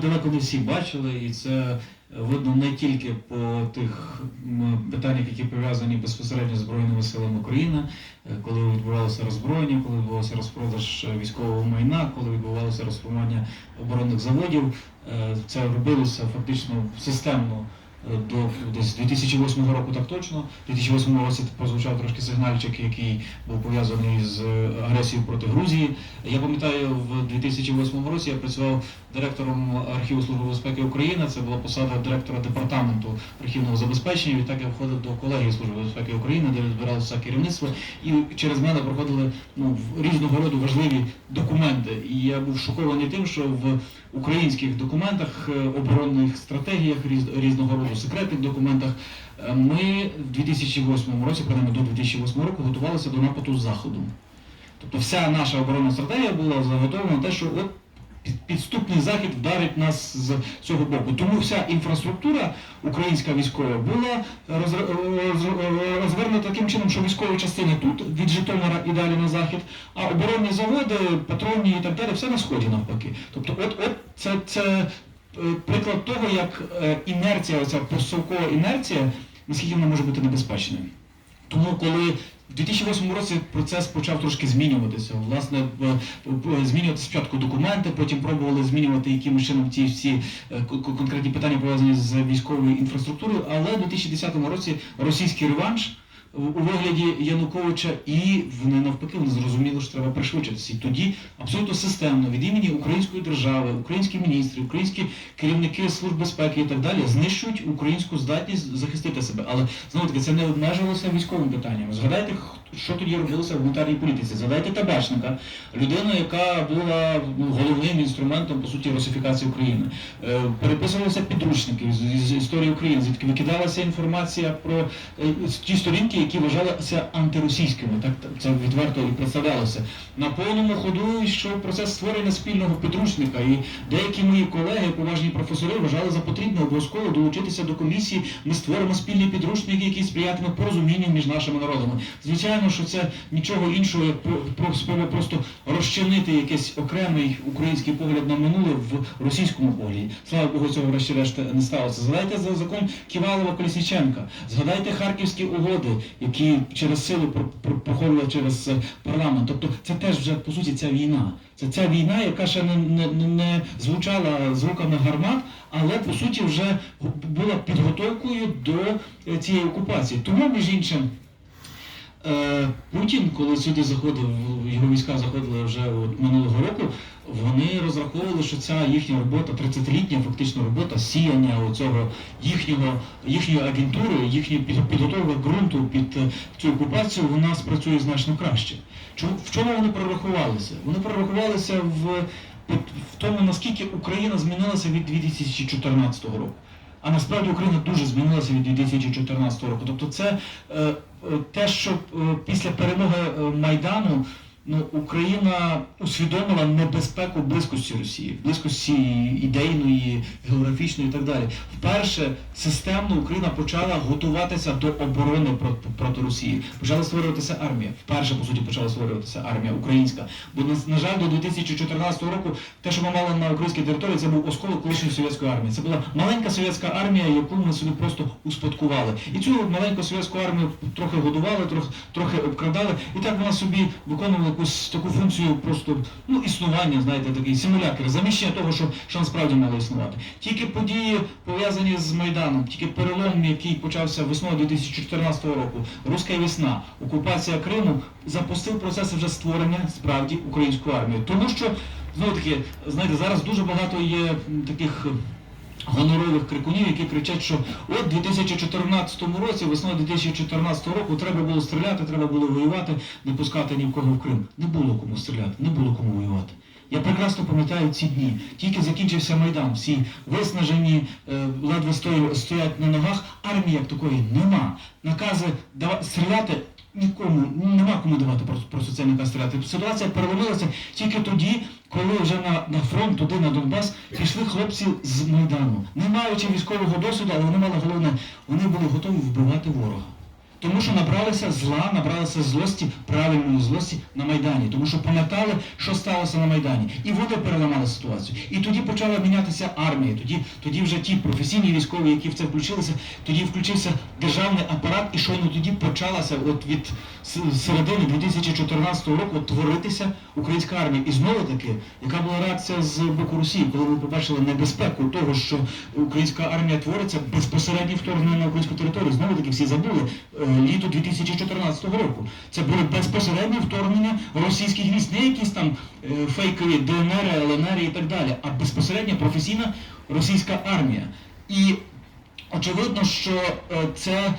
далеко не всі бачили, і це видно не тільки по тих питаннях, які пов'язані безпосередньо з Збройними силами України, е, коли відбувалося роззброєння, коли відбувався розпродаж е, військового майна, коли відбувалося розформування оборонних заводів. Е, Це робилося фактично системно. Е, До десь 2008 року так точно. У 2008 році прозвучав трошки сигнальчик, який був пов'язаний з е, агресією проти Грузії. Я пам'ятаю, в 2008 році я працював директором архіву Служби безпеки України. Це була посада директора департаменту архівного забезпечення. Відтак я входив до колегії Служби безпеки України, де відбиралося керівництво, і через мене проходили ну, різного роду важливі документи. І я був шокований тим, що в українських документах, е, оборонних стратегіях різ- різного роду секретних документах. е, Ми в 2008 році, принаймні до 2008 року, готувалися до нападу з заходу. Тобто вся наша оборонна стратегія була заготовлена на те, що от підступний захід вдарить нас з цього боку. Тому вся інфраструктура українська військова була розр- розвернута таким чином, що військові частини тут від Житомира і далі на захід, а оборонні заводи, патронні і так далі, все на сході навпаки. Тобто, от, от це, це е, приклад того, як е, інерція, оця постсовкова інерція, наскільки вона може бути небезпечною. Тому коли в 2008 році процес почав трошки змінюватися. Власне, в- в- змінювати спочатку документи, потім пробували змінювати якимось чином ці всі е, конкретні питання пов'язані з військовою інфраструктурою. Але в 2010 році російський реванш у вигляді Януковича, і вони навпаки вони зрозуміли, що треба пришвидшитися. І тоді абсолютно системно від імені української держави, українські міністри, українські керівники служб безпеки і так далі знищують українську здатність захистити себе. Але знову таки це не обмежилося військовим питанням. Згадайте, х- що тоді робилося в гуманітарній політиці. Згадайте табачника, людину, яка була ну, головним інструментом по суті русифікації України. Е, Переписувалися підручники з, історії України, звідки викидалася інформація про е, ті сторінки, які вважалися антиросійськими. Так це відверто і представлялося. На повному ходу йшов процес створення спільного підручника, і деякі мої колеги, поважні професори, вважали за потрібне обов'язково долучитися до комісії. Ми створимо спільний підручник, який сприятиме порозумінню між нашими народами. Звичайно, що це нічого іншого, як про, про спроба просто розчинити якийсь окремий український погляд на минуле в російському погляді. Слава Богу, цього врешті-решт не сталося. Згадайте за закон Ківалова Колісніченка, згадайте харківські угоди, які через силу про- про- проходили через е, парламент. Тобто це теж вже по суті ця війна. Це ця війна, яка ще не, не, не, звучала звуками гармат, але по суті вже була підготовкою до е, цієї окупації. Тому, між іншим, Путін, коли сюди заходив, його війська заходили вже минулого року, вони розраховували, що ця їхня робота, 30-літня фактично робота, сіяння оцього їхнього, їхньої агентури, їхньої під- підготовки ґрунту під е, цю окупацію, вона спрацює значно краще. Чому в чому вони прорахувалися? Вони прорахувалися в, в тому, наскільки Україна змінилася від 2014 року. А насправді Україна дуже змінилася від 2014 року. Тобто, це е, е, те, що е, після перемоги е, Майдану ну, Україна усвідомила небезпеку близькості Росії, близькості ідейної, географічної і так далі. Вперше системно Україна почала готуватися до оборони проти, Росії. Почала створюватися армія. Вперше, по суті, почала створюватися армія українська. Бо на жаль, до 2014 року те, що ми мали на українській території, це був осколок колишньої совєтської армії. Це була маленька совєтська армія, яку ми собі просто успадкували. І цю маленьку совєтську армію трохи годували, трохи, трохи обкрадали, і так вона собі виконувала якусь таку функцію просто ну, існування, знаєте, такий симулятор, заміщення того, що, що насправді мало існувати. Тільки події пов'язані з Майданом, тільки перелом, який почався весною 2014 року, руська весна, окупація Криму, запустив процес вже створення справді української армії. Тому що, знову таки, знаєте, зараз дуже багато є таких. Гонорових крикунів, які кричать, що от у 2014 році, весною 2014 року, треба було стріляти, треба було воювати, не пускати ні в кого в Крим. Не було кому стріляти, не було кому воювати. Я прекрасно пам'ятаю ці дні. Тільки закінчився Майдан, всі виснажені, е, ледве стоять на ногах. Армії як такої нема. Накази стріляти нікому, нема кому давати про, про наказ стріляти. Ситуація перевалилася тільки тоді, коли вже на, на фронт, туди, на Донбас, пішли хлопці з Майдану. Не маючи військового досвіду, але вони мали головне, вони були готові вбивати ворога. Тому що набралися зла, набралися злості, правильної злості на Майдані, тому що пам'ятали, що сталося на Майдані. І вони переламали ситуацію. І тоді почала мінятися армія. Тоді, тоді вже ті професійні військові, які в це включилися, тоді включився державний апарат, і щойно тоді почалася от від середини 2014 року творитися українська армія. І знову таки, яка була реакція з боку Росії, коли ми побачили небезпеку того, що українська армія твориться безпосередньо вторгнення на українську територію. Знову таки всі забули е, літо 2014 року. Це були безпосередні вторгнення російських військ, не якісь там е, фейкові ДНР, ЛНР і так далі, а безпосередньо професійна російська армія. І Очевидно, що е, це е,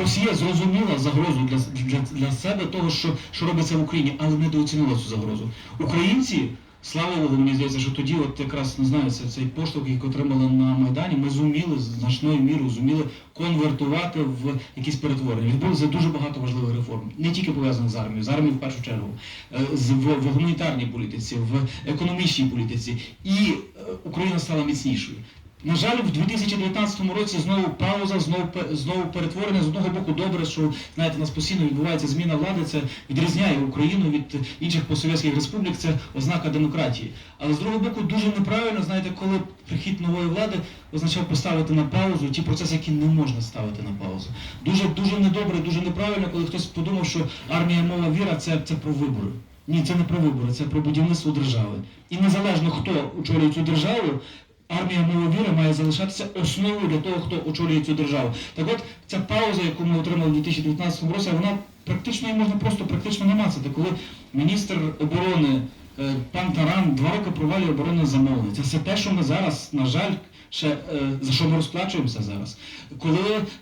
Росія зрозуміла загрозу для, для, для себе того, що, що робиться в Україні, але недооцінила цю загрозу. Українці, слава Богу, мені здається, що тоді, от якраз не знаю, це цей поштовх, який отримали на Майдані, ми зуміли значною мірою зуміли конвертувати в якісь перетворення. Відбулося дуже багато важливих реформ, не тільки пов'язаних з армією, з армією в першу чергу, е, з в, в гуманітарній політиці, в економічній політиці, і е, Україна стала міцнішою. На жаль, в 2019 році знову пауза, знову знову перетворення. З одного боку, добре, що знаєте, у нас постійно відбувається зміна влади. Це відрізняє Україну від інших постсовєтських республік. Це ознака демократії. Але з другого боку, дуже неправильно, знаєте, коли прихід нової влади означав поставити на паузу ті процеси, які не можна ставити на паузу. Дуже дуже недобре, дуже неправильно, коли хтось подумав, що армія мова віра це, це про вибори. Ні, це не про вибори, це про будівництво держави. І незалежно хто очолює цю державу, армія мова віри має залишатися основою для того, хто очолює цю державу. Так от ця пауза, яку ми отримали у 2019 році, вона практично її можна просто практично намацати. Коли міністр оборони е, пан Таран два роки провалює оборонне замовлення. Це все те, що ми зараз, на жаль, ще е, за що ми розплачуємося зараз. Коли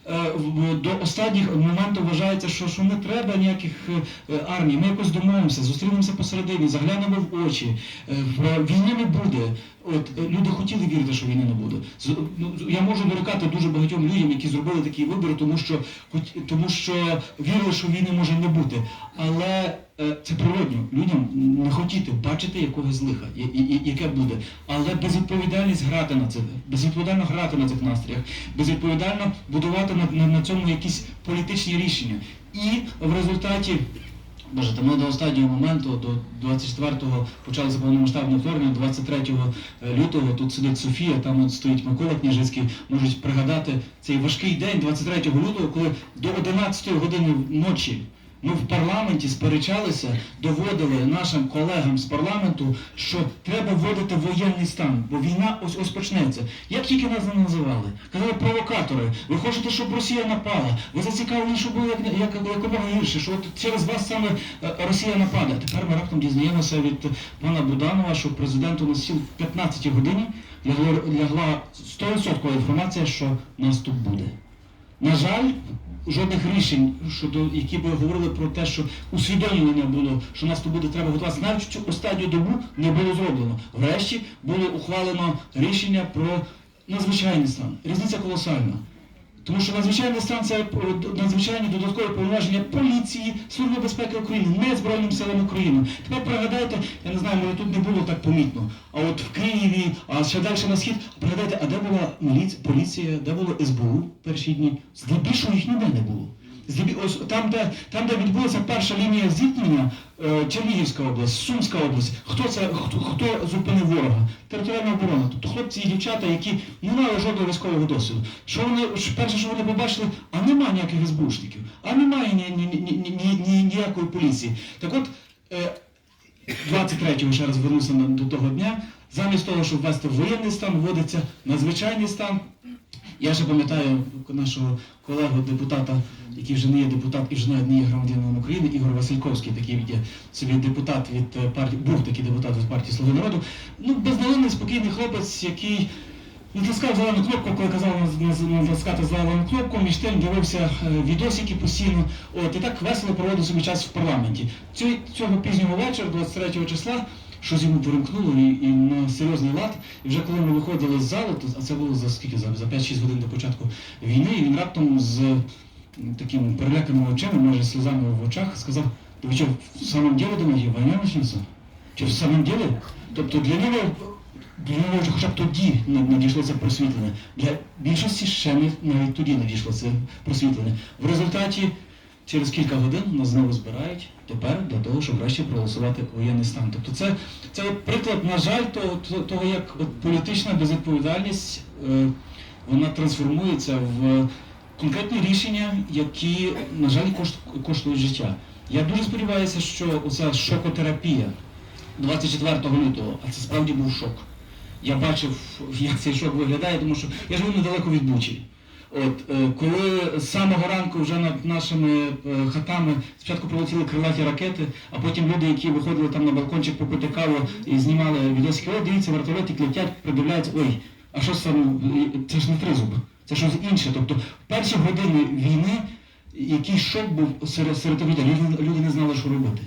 е, до останніх моментів вважається, що, що не треба ніяких армій, ми якось домовимося, зустрінемося посередині, заглянемо в очі, війни не буде. От е, люди хотіли вірити, що війни не буде. З- ну, я можу дорікати дуже багатьом людям, які зробили такі вибори, тому що тому що вірили, що війни може не бути. Але е, це природньо людям не хотіти бачити якогось лиха, я- і- і- яке буде. Але безвідповідальність грати на це, безвідповідально грати на цих настріях, безвідповідально будувати на цьому якісь політичні рішення. І в результаті Боже, ми до останнього моменту, до 24-го почалося повномасштабне вторгнення, 23 лютого тут сидить Софія, там от стоїть Микола Княжицький, можуть пригадати цей важкий день 23 лютого, коли до 11 години ночі ми в парламенті сперечалися, доводили нашим колегам з парламенту, що треба вводити воєнний стан, бо війна ось ось почнеться. Як тільки нас не називали, казали провокатори, ви хочете, щоб Росія напала, ви зацікавлені, щоб було як, як, якомога гірше, що от через вас саме е, Росія нападе. Тепер ми раптом дізнаємося від пана Буданова, що президент у нас сів в 15 годині лягла 100% інформація, що наступ буде. На жаль, жодних рішень, щодо які би говорили про те, що усвідомлення було, що нас тут буде треба готуватися, навіть останню добу не було зроблено. Врешті було ухвалено рішення про надзвичайний стан. Різниця колосальна. Тому що надзвичайна станція е, надзвичайні додаткові повноваження поліції, Служби безпеки України, не Збройним силам України. Тепер пригадайте, я не знаю, може тут не було так помітно. А от в Києві, а ще далі на схід, пригадайте, а де була поліція, де було СБУ перші дні? Здебільшого їх ніде не було. Там, де, там, де відбулася перша лінія зіткнення, е, Чернігівська область, Сумська область, хто це, хто, хто зупинив ворога? Територіальна оборона. Тобто хлопці і дівчата, які не мали жодного військового досвіду. Що вони, перше, що вони побачили, а немає ніяких СБУшників, а немає ні, ні, ні, ні, ні, ні, ніякої поліції. Так от, е, 23-го ще раз вернуся до того дня. Замість того, щоб ввести воєнний стан, вводиться надзвичайний стан. Я ще пам'ятаю нашого колегу, депутата, який вже не є депутат і вже навіть не є громадянином України, Ігор Васильковський, такий є собі депутат від партії, був такий депутат від партії Слуги народу. Ну, безневинний, спокійний хлопець, який натискав зелену кнопку, коли казав натискати зелену кнопку, між тим дивився е, відосики постійно. От, і так весело проводив собі час в парламенті. Цього пізнього вечора, 23 числа, щось йому перемкнуло і, і на серйозний лад. І вже коли ми виходили з залу, то, а це було за скільки за, за 5-6 годин до початку війни, і він раптом з такими переляканими очима, майже сльозами в очах, сказав: «Та ви що, в самом деле думаєте, війна почнеться? Чи в самом деле? Тобто для нього для нього вже хоча б тоді надійшло це просвітлення. Для більшості ще не навіть тоді надійшло це просвітлення. В результаті через кілька годин нас знову збирають тепер для того, щоб врешті проголосувати воєнний стан. Тобто це, це от приклад, на жаль, того, того- як от політична безвідповідальність е, вона трансформується в конкретні рішення, які, на жаль, кошт- коштують життя. Я дуже сподіваюся, що оця шокотерапія 24 лютого, а це справді був шок. Я бачив, як цей шок виглядає, тому що я живу недалеко від Бучі. От, е, коли з самого ранку вже над нашими е, хатами спочатку прилетіли крилаті ракети, а потім люди, які виходили там на балкончик попити каву і знімали відосики, о, дивіться, вертольотик летять, придивляються, ой, а що там, це ж не тризуб, це щось інше. Тобто перші години війни який шок був серед, серед людей, люди, люди не знали, що робити.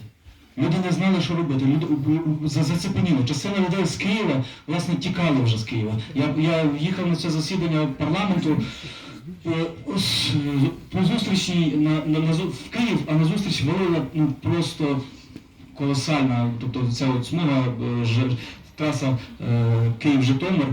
Люди не знали, що робити. Люди у- у- за- зацепеніло. Частина людей з Києва, власне, тікали вже з Києва. Я, я їхав на це засідання парламенту. Е, е, По зустрічі на, на, на, в Київ, а на зустріч валила ну, просто колосальна, тобто ця от смуга, е, траса е, Київ-Житомир,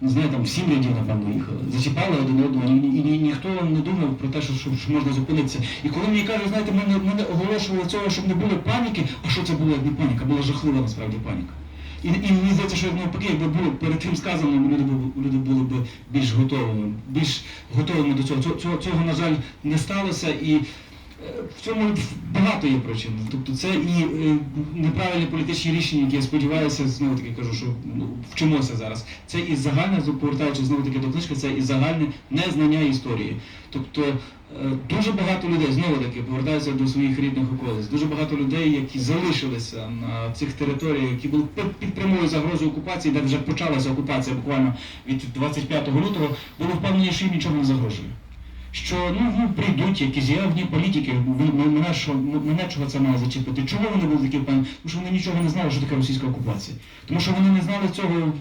не знаю, там сім рядів, напевно, їхали. Зачіпали один одного, і, і, ні- ніхто не думав про те, що, що, що можна зупинитися. І коли мені кажуть, знаєте, ми не, оголошували цього, щоб не було паніки, а що це було не паніка? Була жахлива насправді паніка. І, і мені здається, що навпаки, якби було перед тим сказано, люди, люди були б більш готовими, більш готовими до цього. Цього, цього, на жаль, не сталося. І е, в цьому багато є причин. Тобто це і е, неправильні політичні рішення, які я сподіваюся, знову таки кажу, що ну, вчимося зараз. Це і загальне, повертаючись знову таки до книжки, це і загальне незнання історії. Тобто дуже багато людей, знову таки, повертаюся до своїх рідних околиць, дуже багато людей, які залишилися на цих територіях, які були під прямою загрозою окупації, де вже почалася окупація буквально від 25 лютого, були впевнені, що їм нічого не загрожує що ну, ну прийдуть якісь явні політики, ви- ви- мене, що, мене чого це має зачепити. Чому вони були такі впевнені? Тому що вони нічого не знали, що таке російська окупація. Тому що вони не знали цього,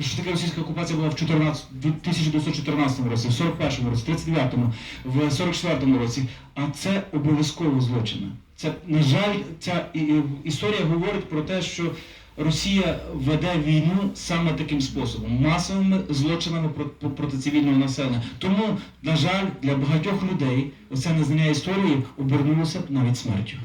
що таке російська окупація була в 14, 1914 році, в 41 році, в 39-му, в 44-му році. А це обов'язково злочини. Це, на жаль, ця історія говорить про те, що Росія веде війну саме таким способом, масовими злочинами про- проти цивільного населення. Тому, на жаль, для багатьох людей оце незнання історії обернулося навіть смертю.